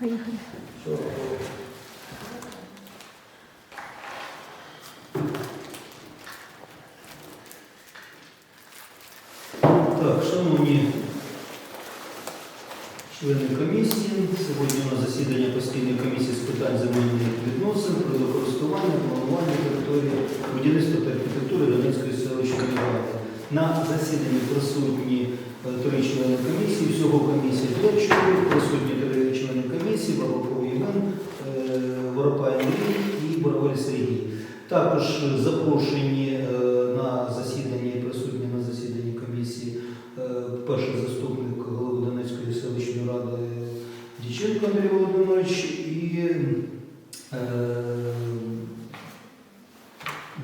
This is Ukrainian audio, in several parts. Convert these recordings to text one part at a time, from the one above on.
Поїхали. Так, шановні члени комісії, сьогодні у нас засідання постійної комісії з питань земельних відносин, природокористування, планування території, будівництва та архітектури Донецької селищної ради. На засіданні присутні е, три члени комісії, всього комісії 5 чоловік, присутні члени комісії, Бабаков Євген, е, Воропай Андрій і Боровель Сергій. Також запрошені е, на засідання і присутні на засіданні комісії е, перший заступник голови Донецької селищної ради Діченко Андрій Володимирович і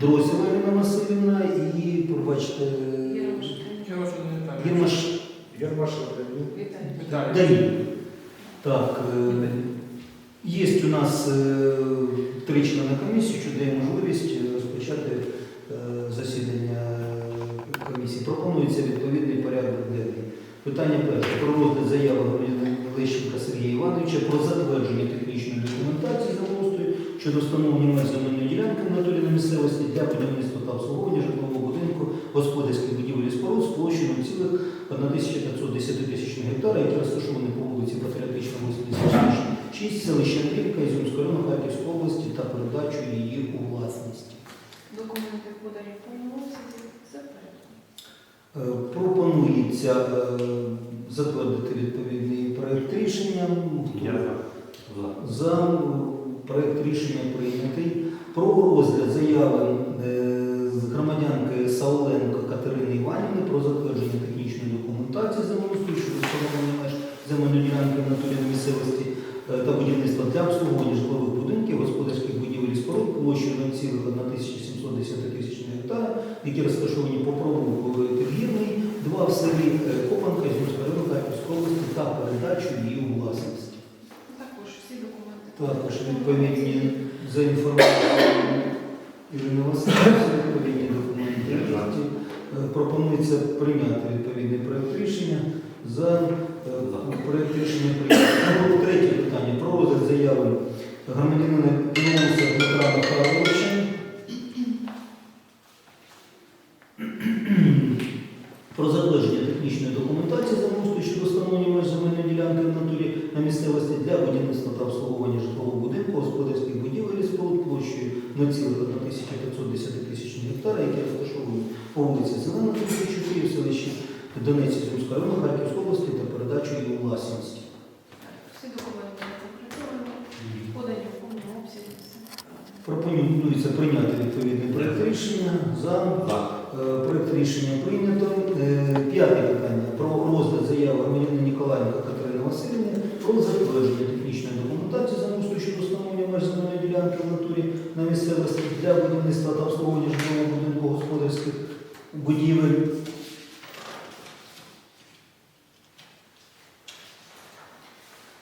Дрозіва Ірина Васильівна і, пробачте, Єрмаш Віталій. Так, е, є у нас е, три члени комісії, що дає можливість розпочати е, засідання комісії. Пропонується відповідний порядок денний. Питання перше. Проводити заяву заяви Лещенка Сергія Івановича про затвердження технічної документації за щодо встановлення меж земельної ділянки на території місцевості для будівництва та обслуговування житлового будинку господарських будівель і споруд з площею 0,5 1510-тисячного гектар, які розташовані по вулиці Патріотичному, 86, селища Андрівка Ізюмського району Харківської області та передачу її у власність. Документи подані в повному обсязі. Пропонується е, затвердити відповідний проєкт рішення. Я За проєкт рішення прийнятий про розгляд заяви. Е, громадянки Сауленко Катерини Іванівни про затвердження технічної документації землеустрою щодо встановлення меж земельної ділянки в натурі місцевості е, та будівництва для обслуговування житлових будинків, господарських будівель і споруд площею 0,1710 тисячних гектара, які розташовані по провулку Підгірний, два в селі е, Копанка, Зюмського району Харківської області та передачу її у власність. Також всі документи. Також відповідні за інформацією Ірини Васильівни, відповідні документи. Е, Пропонується прийняти відповідний проект рішення. За е, проект рішення прийнято. Ну, Третє питання про розгляд заяви громадянина Білоуса Дмитра Михайловича. Про затвердження технічної документації землеустрою щодо встановлення меж земельної ділянки в натурі на місцевості для будівництва та обслуговування житлового будинку, господарських будівель і споруд площею 0,1510 тисячних гектара, які розташовані по вулиці Зелена, 34 в селищі Донець Зумського району Харківської області та передачу її у власність. Всі документи опрацьовані, подані в повному обсязі. Пропонується прийняти відповідний проект рішення за Е, Проект рішення прийнято. Е, П'яте питання про розгляд заяви громадянина Ніколаєнка Катерини Васильівни про затвердження технічної документації за замустрою щодо встановлення меж земельної ділянки в натурі на місцевості для будівництва та обслуговування житлового будинку господарських будівель.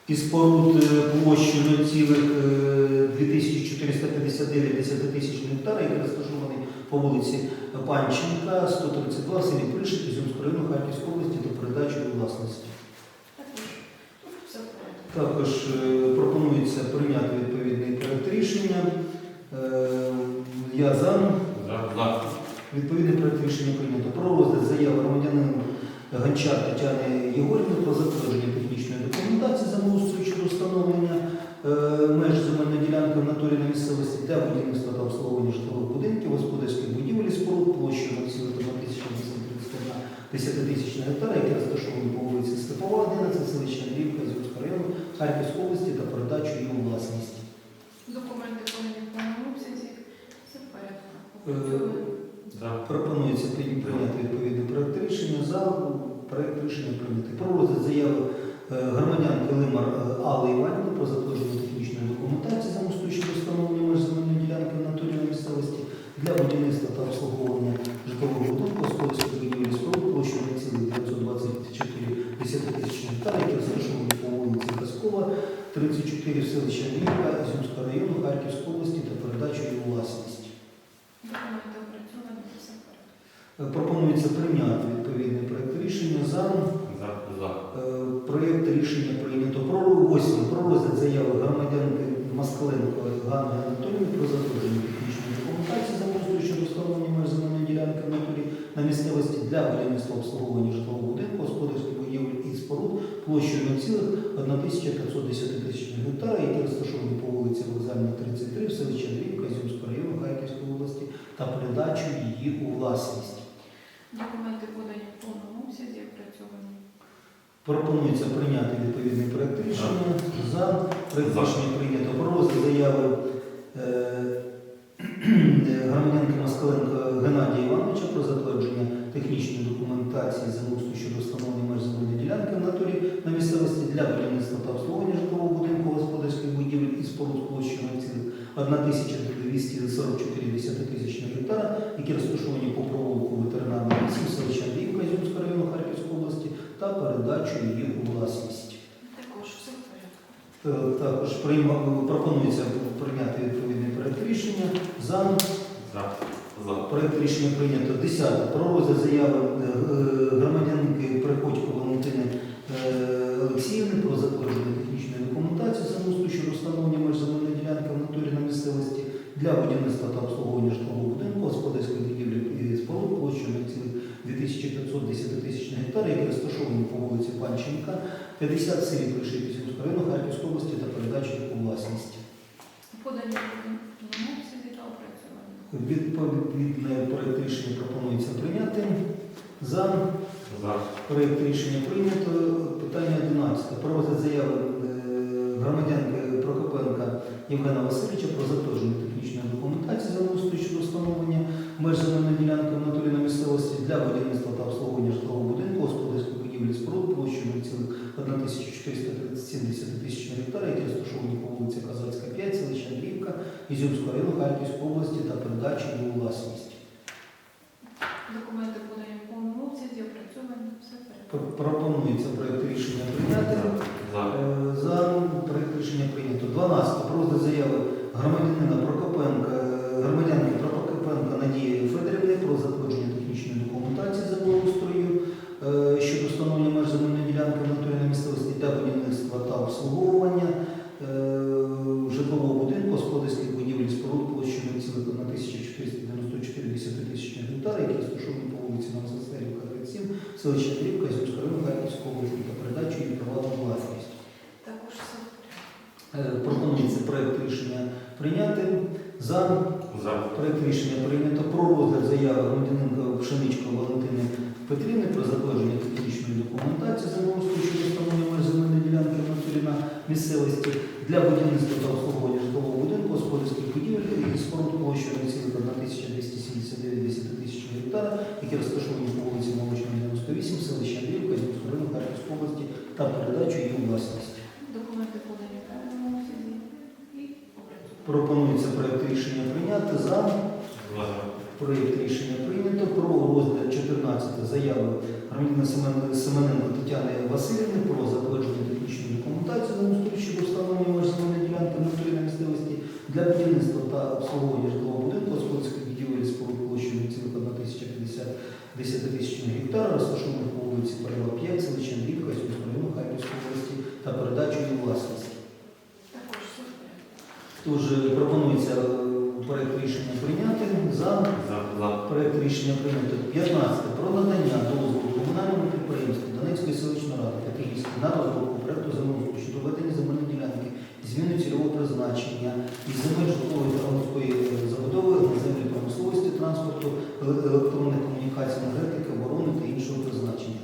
І споруд площею 0,2459 десятитисячних гектара, які розташовані по вулиці Панченка, 132, в селі Пришит, Ізюмського району Харківської області та передачу у власності. Також е, пропонується прийняти відповідний проект рішення. Е, Я за. Відповідний проект рішення прийнято. Про розгляд заяви громадянина Гончар Тетяни Єгорівни про затвердження технічної документації землеустрою щодо встановлення е, меж земельної ділянки в натурі на місцевості для будівництва та обслуговування житлових будинків, господарських будівель споруд площею 0,1831 десятитисячних гектара, які розташовані по вулиці Степова, 11, селища Андріївка, Зюрського району, Харківської області та передачу її у власність. Документи подані в повному обсязі. Все в порядку. Е, Пропонується прийняти відповідний проект рішення за проект рішення прийняти. Про розгляд заяви громадян громадянки Лимар е, Алли Іванівни про затвердження технічної документації за щодо встановлення меж земельної ділянки в натурі на місцевості для будівництва та обслуговування житлового будинку, господарських будівель споруд площею 924 десятитисячних гектар, які розташовані по вулиці Казкова, 34 в селищі Андріївка, Ізюмського району, Харківської області та передачу її у власність. Документи опрацьовані, все в порядку. Пропонується прийняти відповідний проект рішення за За. За. Е, Проєкт рішення прийнято про восьме про розгляд заяви громадянки Москаленко Ганни Анатоліївни про затвердження технічної документації землеустрою щодо встановлення меж земельної ділянки в натурі на місцевості для будівництва обслуговування житлового будинку, господарських будівель і споруд площею 0,1510 тисяч гектара, які розташовані по вулиці Вокзальна, 33 в селищі Андріївка, Ізюмського району Харківської області та передачу її у власність. Документи подані в повному обсязі, опрацьовані. Пропонується прийняти відповідний проект рішення. За проект рішення прийнято про розгляд заяви е, громадянки Москаленко Геннадія Івановича про затвердження технічної документації землеустрою щодо встановлення меж земельної ділянки в натурі на місцевості для будівництва та обслуговування житлового будинку, господарських будівель і споруд площею 1244 тисячних гектара, які розташовані по провулку ветеринарного 8 селища Андріївка Ізюмського району Харківської області та передачу її у власність. Також все в порядку. Е, Також пропонується прийняти відповідний проект рішення. За За. За. проект рішення прийнято 10. Про розгляд заяви е, громадянки Приходько Валентини е, Олексіївни про затвердження технічної документації землеустрою щодо встановлення меж земельної ділянки в натурі на місцевості для будівництва та обслуговування житлового будинку, господарської будівлі і споруд площею на 2510 тисяч гектар, які розташовані по вулиці Панченка, 50 в селі Пришипівського району Харківської області та передачі у власність. Подані в обсязі та опрацьовані. Відповідне проект рішення пропонується прийняти. За За. проект рішення прийнято. Питання 11. Про розгляд заяви е, громадянки Прокопенка Євгена Васильовича про затвердження технічної документації землеустрою щодо встановлення меж земельної ділянки в натурі на місцевості для будівництва та обслуговування житлового будинку, господарської будівлі споруд площею 1470 тисяч гектара, які розташовані по вулиці Казацька, 5, селища Андріївка, Ізюмського району Харківської області та передачі у власність. Документи подані в повному обсязі, опрацьовані. Все в Пропонується проект рішення прийняти. За. Е, За проект рішення прийнято. 12. Про розгляд заяви громадянина Прокопенка, е, громадянки Прокопенка Надії Федорівни про затвердження технічної документації землеустрою е, щодо встановлення меж земельної ділянки на місцевості для будівництва та обслуговування е, житлового будинку, господарських будівель і споруд площею 1494 тисячі гектар, які розташовані по вулиці Новосельська, 37, селище Трівка, Ізюмського району Харківської області та передачу її приватну власність. Також. Е, Пропонується проект рішення прийняти. За За. проект рішення прийнято про розгляд заяви громадянинка Пшеничко Валентини Петрівни про затвердження технічної документації землеустрою щодо встановлення меж земельної ділянки в на місцевості для будівництва та обслуговування житлового будинку, господарських будівель і споруд цілих 1279 тисяч гектара, які розташовані по вулиці Молочна, 98, селища Андріївка, Зінського району Харківської області та передачу її у власність. Документи подані в і. Пропонується проект рішення прийняти за. Проєкт рішення прийнято про розгляд 14 заяви громадянина Семен- Семененко Тетяни Васильівни про затвердження технічної документації землеустрою щодо встановлення меж ділянки на на місцевості для будівництва та обслуговування житлового будинку, господарських будівель споруд площею 1050 10 тисяч гектар, розташованих по вулиці Парива 5, селища Андрівка, Сільського району Харківської області та передачу її у власність. Також все в порядку. Тож е, пропонується е, проект рішення прийняти за. За. За. Проект рішення прийнято 15. Про надання дозволу комунальному підприємству Донецької селищної ради Категівської на розробку проекту землеустрою щодо ведення земельної ділянки, зміни цільового призначення і земель житлової та громадської е, забудови електронних комунікацій, енергетики, оборони та іншого призначення.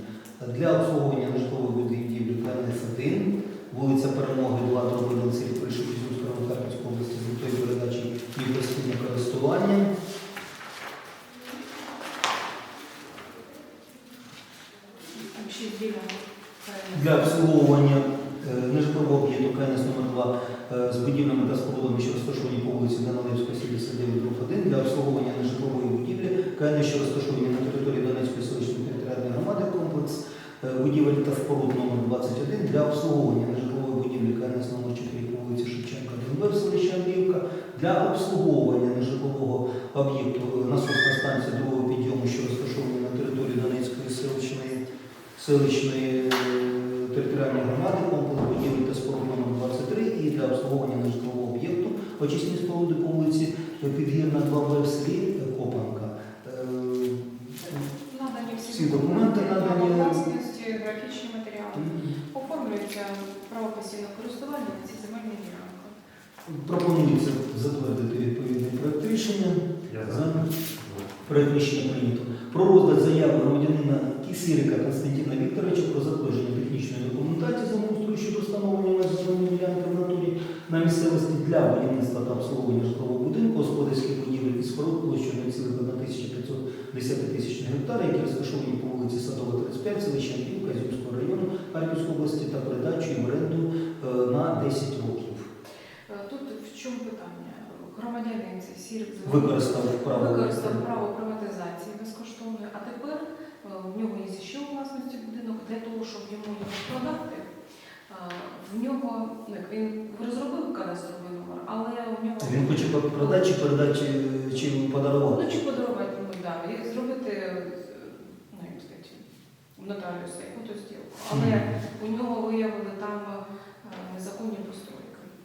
Для обслуговування нежитлової будівлі КНС-1, вулиця Перемоги, 2, дорога 11, Пришепівського району Харківської області з метою передачі її постійне користування. Для обслуговування е, нежитлового об'єкту КНС номер 2 е, з будівлями та спорудами, що розташовані по вулиці Данилевської, 79, друг 1, для обслуговування нежитлової будівлі КНС, що розташовані на території Донецької селищної територіальної громади, комплекс е, будівель та споруд номер 21 для обслуговування нежитлової будівлі КНС номер 4 по вулиці Шевченка, 1Б в селищі Андріївка, для обслуговування нежитлового об'єкту е, насосна станція другого підйому, що розташовані на території Донецької селищної селищної е, територіальної громади, комплекс будівель та споруд номер 23 і для обслуговування нежитлового об'єкту очисні споруди по вулиці Підгірна 2Б в селі Копанка. Е, Надані всі, документи надані. власності, графічні матеріали. Оформлюється право постійного користування на ці земельні ділянки. Пропонується затвердити відповідний проект рішення. За. прийнято. Про розгляд заяви громадянина Кісирика Константина Вікторовича про затвердження технічної документації землеустрою щодо встановлення меж земельної ділянки в натурі на місцевості для будівництва та обслуговування житлового будинку, господарських будівель і споруд площею 0,1510 тисячних гектарів, які розташовані по вулиці Садова, 35, селища Андрівка, Зюмського району Харківської області та передачу їм оренду е, на 10 років. Е, Тут в чому питання? Громадянин цей сірик Використав право. використав право приватизації безкоштовної, а тепер е, в нього є ще у власності будинок для того, щоб йому його продати. е, В нього як він розробив кадастровий номер, але у нього Він хоче продати чи передати, чи, чи подарувати. ну чи подарувати йому да, і зробити е, ну як сказати, в нотаріуса якусь зділку. Але у нього виявили там е, незаконні постройки.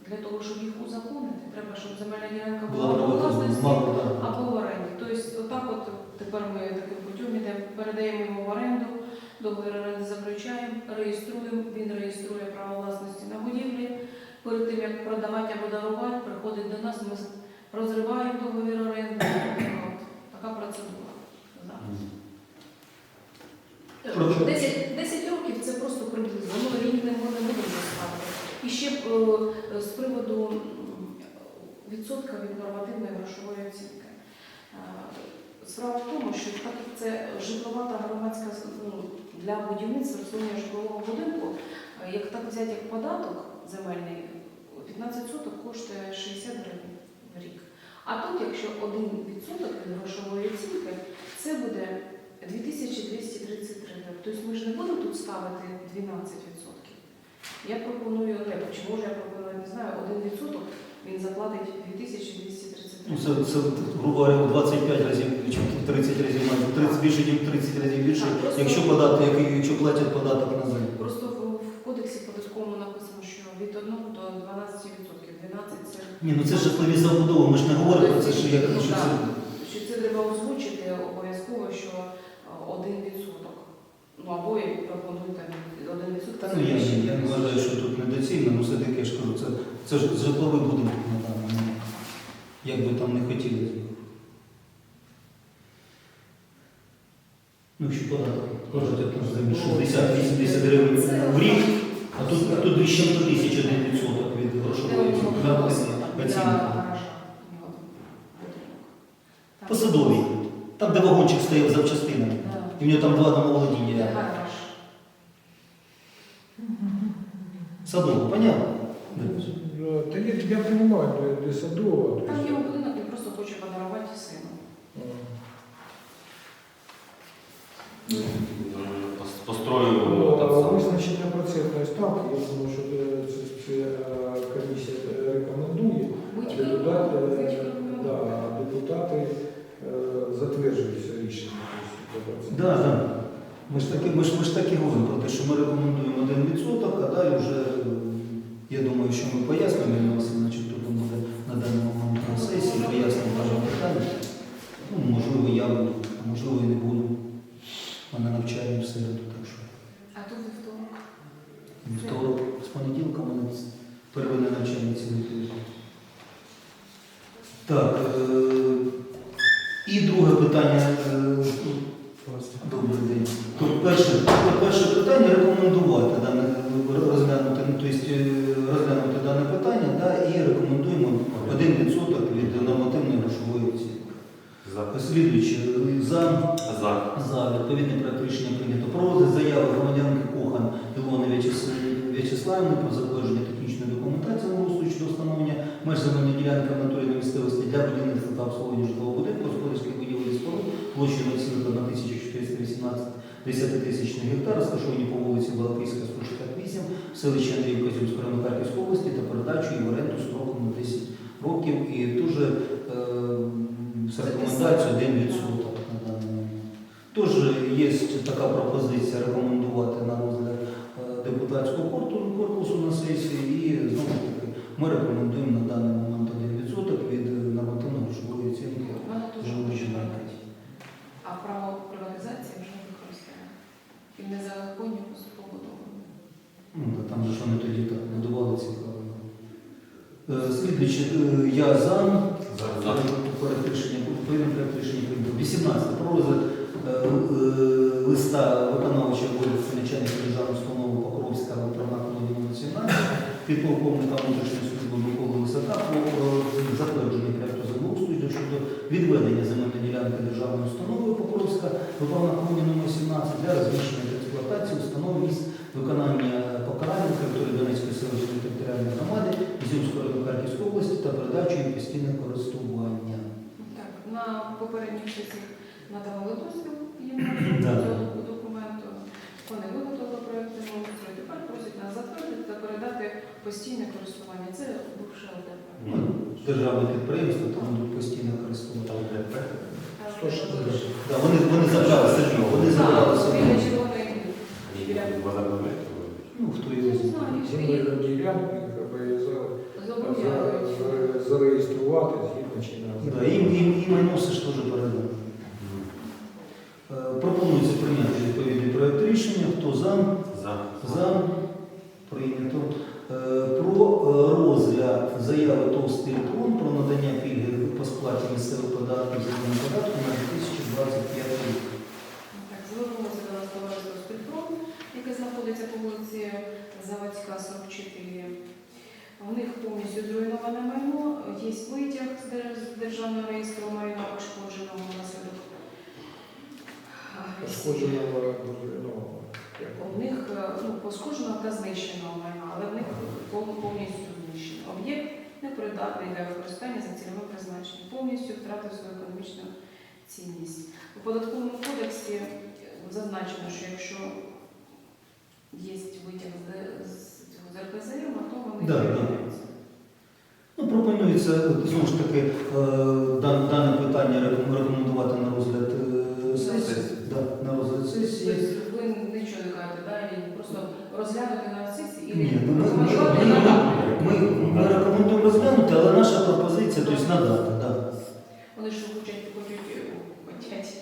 Для того, щоб їх узаконити, треба, щоб земельна ділянка була Була власності. Або в оренді. Тобто, отак от тепер ми таким путем йдемо, передаємо йому в оренду, договір оренди заключаємо, реєструємо, він реєструє право власності на будівлі. Перед тим, як продавати або дарувати, приходить до нас, ми розриваємо договір оренди. Така процедура. зараз. Прошу. 10, 10 років це просто приблизно. Ну, рік не можна не ставити. І ще е, з приводу відсотка від нормативної грошової оцінки. Е, Справа в тому, що це житлова та громадська ну, для будівництва обслуговування житлового будинку, е, як так взяти як податок земельний, 15 соток коштує 60 гривень в рік. А тут, якщо 1% від грошової оцінки, це буде 2233 гривень. Тобто ми ж не будемо тут ставити 12%. Я пропоную, не чому ж я пропоную, не знаю, 1% він заплатить 2233 Ну, це, це, грубо говоря, 25 разів чи 30 разів, майже 30 більше, ніж 30 разів більше, Так, просто- якщо подати, який- якщо платять податок на землю. Просто в, в кодексі податковому написано, що від 1 до 12%. 12 це Ні, ну це ж житлові забудови, ми ж не говоримо про це, що як Ну, що це. що це треба озвучити обов'язково, що а, 1%. Ну або і пропонують там 1%. Ну я, я не вважаю, що тут недоцільно, ну все-таки я ж кажу, це, це ж житловий будинок на даний момент. Як би там не хотілося. Ну, якщо податок, кажуть, там землі 60-80 гривень в рік, а тут, а тут ще 100 тисяч один відсоток від грошової оцінки. По садовій, там де вагончик стояв з в нього там два домовладения рядом. Садово, понятно? Да нет, я понимаю, для, для Садова. Там його будинок я просто хочу подарувати сину. Да, да. Ми ж таки, ми ж, ми ж таки говоримо про те, що ми рекомендуємо один відсоток, а далі вже, я думаю, що ми пояснимо, Ірина Васильівна, чи хто там буде на даний момент на сесії, пояснимо кожне питання. Ну, можливо, я буду, а можливо, і не буду. Мене навчають в середу, так що А тут вівторок. вівторок з понеділка мене первинне навчання цілий тиждень. Так, е, і друге питання. е, Добрий день. Тут перше, перше питання рекомендувати дане розглянути, ну, тобто, е, розглянути дане питання да, і рекомендуємо 1% від нормативної грошової оцінки. За. Слідуючи, за, За. за відповідний проект рішення прийнято про розгляд заяви громадянки Кохан Ілони В'ячес- В'ячеславівни про затвердження технічної документації на щодо встановлення меж земельної ділянки в натурі на місцевості для будівництва та обслуговування житлового будинку, господарських будівель і споруд площею 0,1418 10-тисячних гектар, розташовані по вулиці Балакийська, 168, в селищі Андріївка Зюмської району Харківської області та передачу її в оренду строком на 10 років і дуже е, рекомендацією 1% на даний момент. Тож є така пропозиція рекомендувати на розгляд е, депутатського корпусу на сесії. І знову ми рекомендуємо на даний момент 1% від е, нормативно-грошової оцінки будинку. бути. А право приватизації вже не використовує. І незаконні поступово договору. Ну, там же ж вони тоді так будували цікаво. Е, Слідуючи, е, я за. За. Проект рішення відповідно проект 18. Про розгляд листа виконавчого обов'язку начальника державної установи Покровська електромат номер 17 підполковника внутрішньої Лисака про е, затвердження проекту землеустрою щодо відведення земельної ділянки державної установи Покровська виконана комуні номер 17 для розміщення та експлуатації установ місць виконання покарання на території Донецької селищної територіальної громади Ізюмської району Харківської області та передачу її постійне користування. Так, на попередніх сесіях надавали дозвіл їм на документу. Вони виготовили проєкт землеустрою. Тепер просять нас затвердити та передати постійне користування. Це бувше ЛДП. Ну, Державне підприємство, там будуть постійно користувати. Там де проект? Сто шістдесят. Да, вони, вони забрали Сергій, вони забрали возобновляють. Ну, хто його знає. за- зареєструвати згідно Да, їм, їм, їм і носиш теж передано. Е, Пропонується прийняти відповідний проект рішення. Хто за? За. За. Прийнято. Е, Про е, розгляд заяви Товстий Трон про надання пільги по сплаті місцевих податків земельного податку на 2025 рік. Так, звернулося до нас товариство «Спільпром», яке знаходиться по вулиці Заводська, 44. У них повністю зруйноване майно, є витяг з державного реєстру майна пошкодженого внаслідок. Пошкодженого розруйнованого. У них е, ну, пошкодженого та знищеного майна, але в них повністю знищено. Об'єкт непридатний для використання за цільовим призначенням, повністю втратив свою економічну цінність. У податковому кодексі е, зазначено, що якщо є витяг з, цього з то вони Да, да. Ну, пропонується знову ж таки е, дан- дане питання рекомендувати на розгляд сесії. Да, на розгляд сесії. Ви нічого не кажете, да? і просто розглянути на сесії і Ні, ну, ми, ми, рекомендувати ми, надати. ми, ми рекомендуємо розглянути, але наша пропозиція тобто надати. Да. Вони ж хочуть, хочуть, хочуть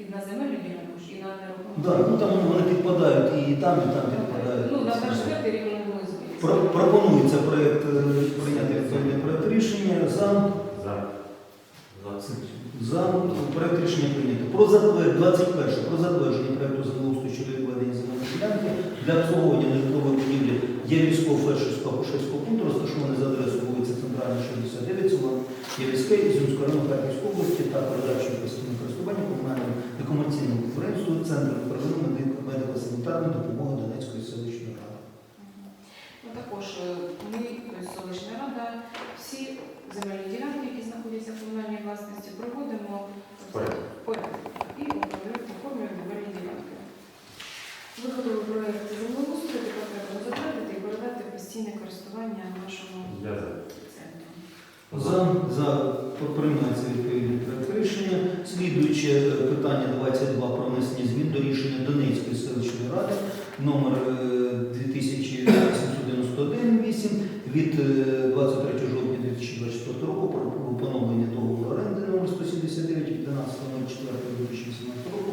і на земельну ділянку, ж, і на нерухому. Да, ну, там вони підпадають і там, і там підпадають. Ну, на 24 рік вони були. Про- Пропонується проект, е, прийняти відповідний проект рішення за. За. За. За проект рішення прийнято. Про затвердження 21. Про затвердження проекту землеустрою ділянки для обслуговування нежитлової будівлі Єврійського фельдшерського акушерського пункту, розташований за адресою вулиця Центральна, 69, село Єврійське, Ізюмського району Харківської області та передачою постійного користування комунальним некомерційним підприємству Центру первинної медико- медико-санітарної допомоги Донецької селищної ради. Ну, також е, ми, тобто селищна рада, всі земельні ділянки, які знаходяться в комунальній власності, проводимо Порядок. порядок і оформлюємо земельні ділянки. Виготовили проєкт землеустрою, тепер треба затвердити і передати в постійне користування Я за. центру. За, за приймається відповідний проект рішення. Слідуюче е, питання 22 про внесення змін до рішення Донецької селищної ради номер е, 2791-8 від е, 23 жовтня 2024 року про поновлення договору оренди номер 179 від 12.04.2018 року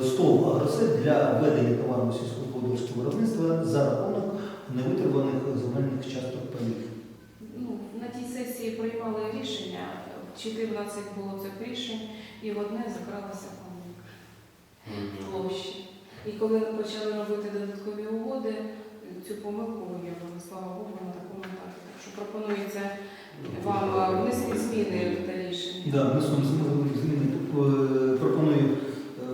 е, СТОВ «Агросет» для ведення товарного сільськогосподарського виробництва за рахунок невитребуваних земельних часток паїв. Ну, на тій сесії приймали рішення, 14 було цих рішень, і в одне закралася помилка площі. І коли почали робити додаткові угоди, цю помилку виявили, слава Богу, на такому етапі. Так що пропонується вам е, внести зміни в те рішення. Да, внесемо зміни. Е, Пропоную е,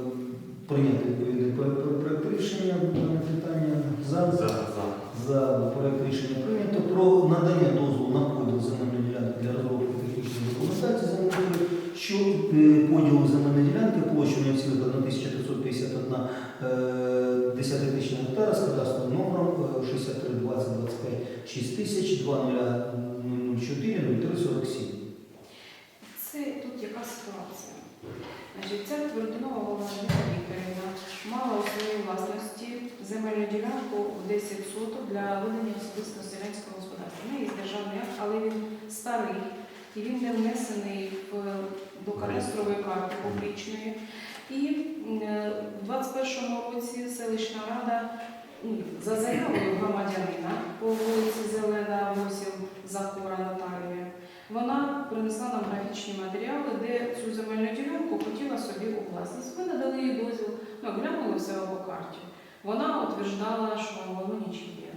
прийняти відповідний проект рішення питання за. За. Проект рішення прийнято про надання дозволу на поділ земельної ділянки для розробки технічної документації земельної, що е, поділу земельної ділянки площею на цілих 1551 е, десятитисячна гектара з кадастровим номером е, 63 20 25 6 тисяч 2004 0347. Це тут яка ситуація? Значить, ця Твердунова Володимира Вікторівна мала у своїй власності земельну ділянку в 10 соток для ведення особистого селянського господарства. У неї є державний акт, але він старий і він не внесений в, до кадастрової карти публічної. І е, в 21-му році селищна рада ну, за заявою громадянина по вулиці Зелена 8 Захора Наталія, вона принесла нам графічні матеріали, де цю земельну ділянку хотіла собі у власність. Ми надали їй дозвіл, ну, глянули все по карті. Вона утверждала, що воно нічиє.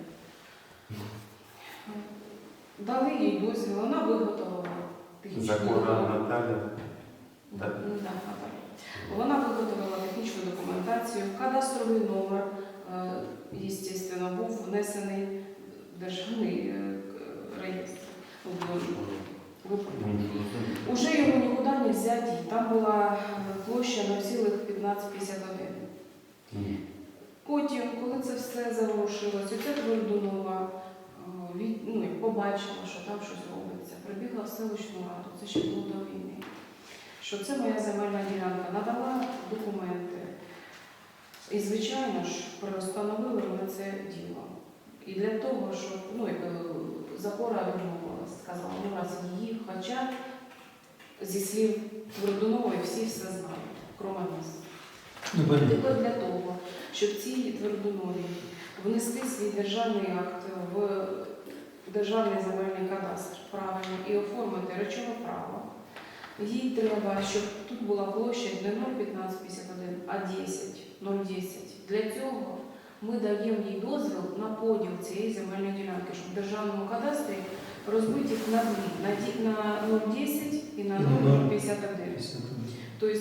Дали їй дозвіл, вона виготовила технічну документацію. Наталя. Так. ну, Наталя. Вона виготовила технічну документацію, кадастровий номер, е, звісно, був внесений в державний е, реєстр. в- в- Уже його нікуди не взяти. Там була площа е, площа 0,1551. Потім, коли це все заворушилося, ця Твердунова е, від- ну, побачила, що там щось робиться, прибігла в селищну раду, це ще було до війни, що це моя земельна ділянка, надала документи. І, звичайно ж, приостановили ми це діло. І для того, щоб ну, е, запора відмовилась, сказала, ну раз її, хоча зі слів Твердунової всі все знають, крім нас. Ну. Тільки для того, щоб ці твердонові внести свій державний акт в державний земельний кадастр правильно і оформити речове право. Їй треба, щоб тут була площа не 0,1551, а 10, 0,10. Для цього ми даємо їй дозвіл на поділ цієї земельної ділянки, щоб в державному кадастрі розбити їх на дві, на 0,10 і на І на 0,51. Тобто,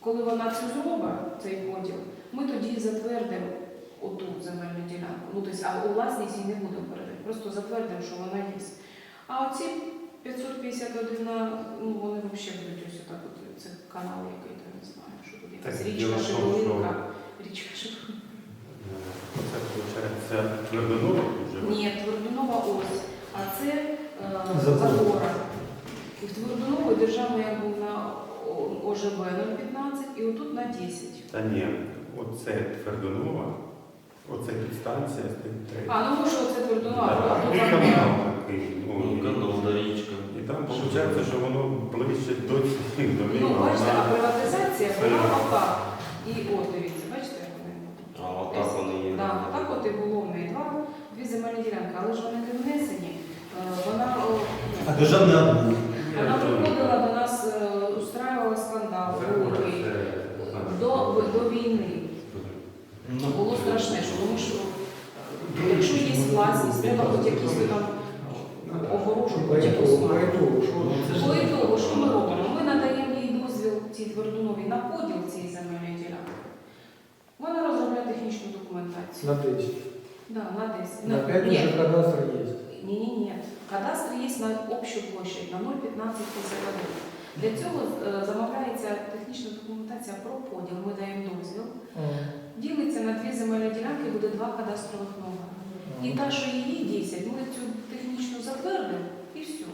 коли вона це зробить, цей поділ, ми тоді затвердимо оту земельну ділянку. Ну, тобто, а у власність її не будемо передати, просто затвердимо, що вона є. А оці 551, на- ну, вони взагалі будуть ось отак, от, це канал який то не знаю, що тут якась річка, Шевелинка, річка Шевелинка. Це виходить твердонова вже? Ні, Твердунова ось, а це е, Забора. І в Твердунової державний як був на ОЖБ 015 і отут на 10. Та ні, оце твердонова, оце підстанція. А, ну може оце Твердунова, Так, а тут і канал ну, і- Канал річка. І там виходить, що воно ближче до цих домів. Ну, бачите, а приватизація Це- була отак. І от, дивіться, бачите, як вони? А отак вони є. Да, так от і було в неї два, дві земельні ділянки, але ж вони не внесені. Е, Вона, А державний акт був. вона приходила до нас, е, устраювала скандал Це великий. це- До, до війни. Ну, Було страшне, що тому що е, якщо є власність, треба хоч якісь там огорожу, хоч якусь мати. Що ми робимо? Ми надаємо їй дозвіл цій твердуновій на поділ цієї земельної ділянки. Вона розробляє технічну документацію. на 10. Да, на 10. На 5 Ні, уже кадастр есть. ні, ні, ні. Кадастр є на общу площадь, на 0,1551. Для цього е, замовляється технічна документація про поділ. Ми даємо дозвіл. Ділиться на дві земельні ділянки, буде два кадастрових номера. І та, що її 10, ми цю технічну затвердимо і все.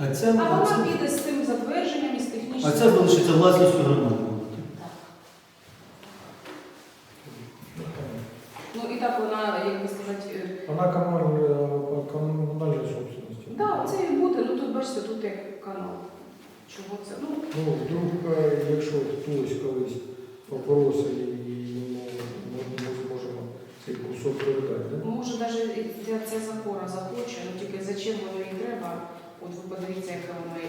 А це, А а вона це, піде з тим затвердженням і з а технічним. це залишиться власністю громади. Так. Ну і так вона, як би сказати, е, Она коммунальная, коммунальной собственности. да, це і буде. Ну тут бачите, тут як канал. Чого це? Ну, Ну, вдруг, е, якщо хтось колись попросить і йому ми ми зможемо кусок передати, да? може навіть ця запора захоче, ну тільки зачем воно їй треба? От ви подивіться, яке воно і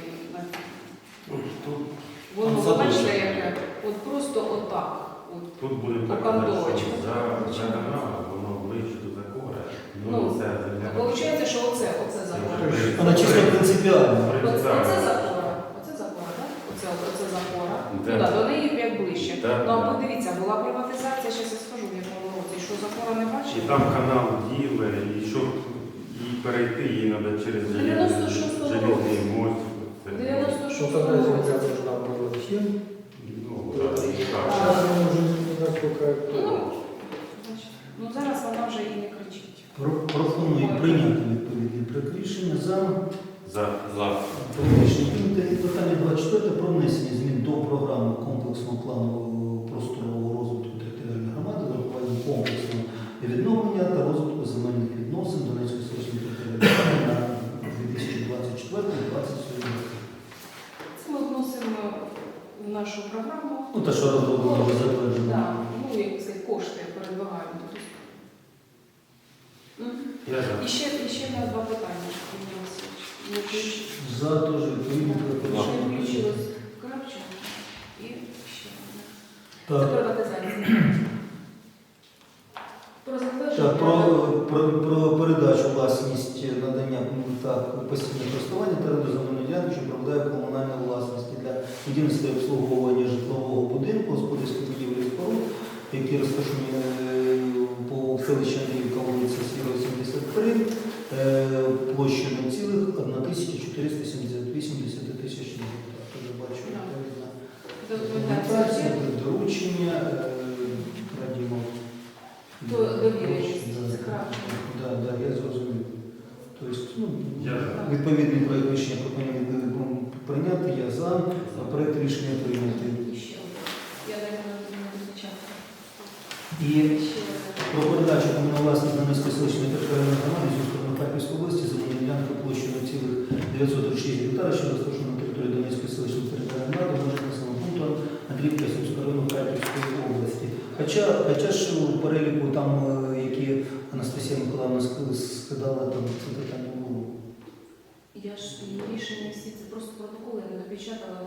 Воно, ви бачите, яке? От просто отак. От. Тут буде так, Окантовочка. що за, за каналом воно ближче до закора. Ну, Ну, це земля. Виходить, що оце, оце запора. Вона чисто принципіальна. Оце, оце запора. Оце запора, так? Оце, оце запора. Де? Ну так, до неї як ближче. Так, Ну, а так. подивіться, була приватизація, зараз я скажу, в якому році, що запора не І бачили. там канал діле, і щоб їй перейти, їй треба через 96-го железний мост. Це, В 96 Что тогда земля році. должна была всем? Ну, так, так. Сейчас она уже не настолько Ну, актуальна. значить, ну зараз вона вже і не кричить. Про- Пропоную прийняти відповідний проект рішення за За. за. Публічні пункти і питання 24 про внесення змін до програми комплексного плану просторового комплексного відновлення та розвитку земельних відносин Донецької селищної територіальної на 2024-2027 роки. Це ми вносимо в нашу програму. Ну, те, що розроблено вже затверджено. Да, ну, як сказати, кошти передвигаємо. Я за. І ще, і ще на два питання. Ігор Васильович. Не включ- За теж відповідно передбачено. включилось Кравченко і ще одне. Це Так. приватизація. Про затвердження. Так, про, про, про передачу власність надання ну, так, постійне користування земельної ділянки, що проведає комунальна власність для будівництва і обслуговування житлового будинку, господарських будівель і споруд, які розташовані е, по селищі Андріївка, вулиця Сіра, 73, е, цілих 1478 тисяч гектар. Тож бачу, відповідна Документація. доручення, е. До довіреності. Це Кравченко. Да, да, я зрозумів. Тобто, ну, відповідний проєкт рішення пропоную ну, прийняти, я за, а проєкт рішення прийняти. І ще одне. Я даю на спочатку. І Ще одне. про передачу комунальної власності Донецької селищної територіальної громади Зюзької Харківської області земельної ділянки площею цілих 936 гектарів, що розташована на території Донецької селищної територіальної громади, може населеного пункту Андріївка Сумського району Харківської області. Хоча, хоча ж у переліку там, е, які Анастасія Миколаївна ск- скидала, там це питання було. Я ж рішення всі, це просто протоколи, я не напечатала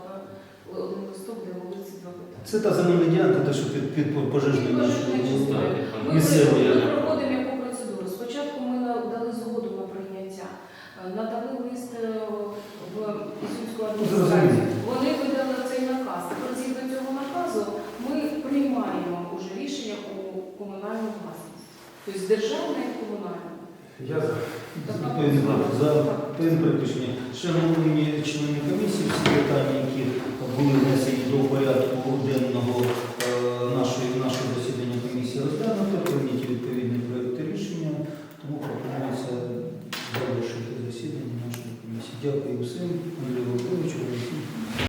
один листок, де були ці два питання. Це та земельна діянка, те, що під, під пожежною Пожежною нашою. Ми, проходимо яку процедуру. Спочатку ми дали згоду на прийняття, е, надали лист е, в Ізюмську адміністрацію. Вони видали цей наказ. Тепер згідно цього наказу ми приймаємо вже рішення у комунальну власність. Тобто державна і комунальна. Я за. За тим припущення. Шановні члени комісії, всі питання, які були внесені до порядку денного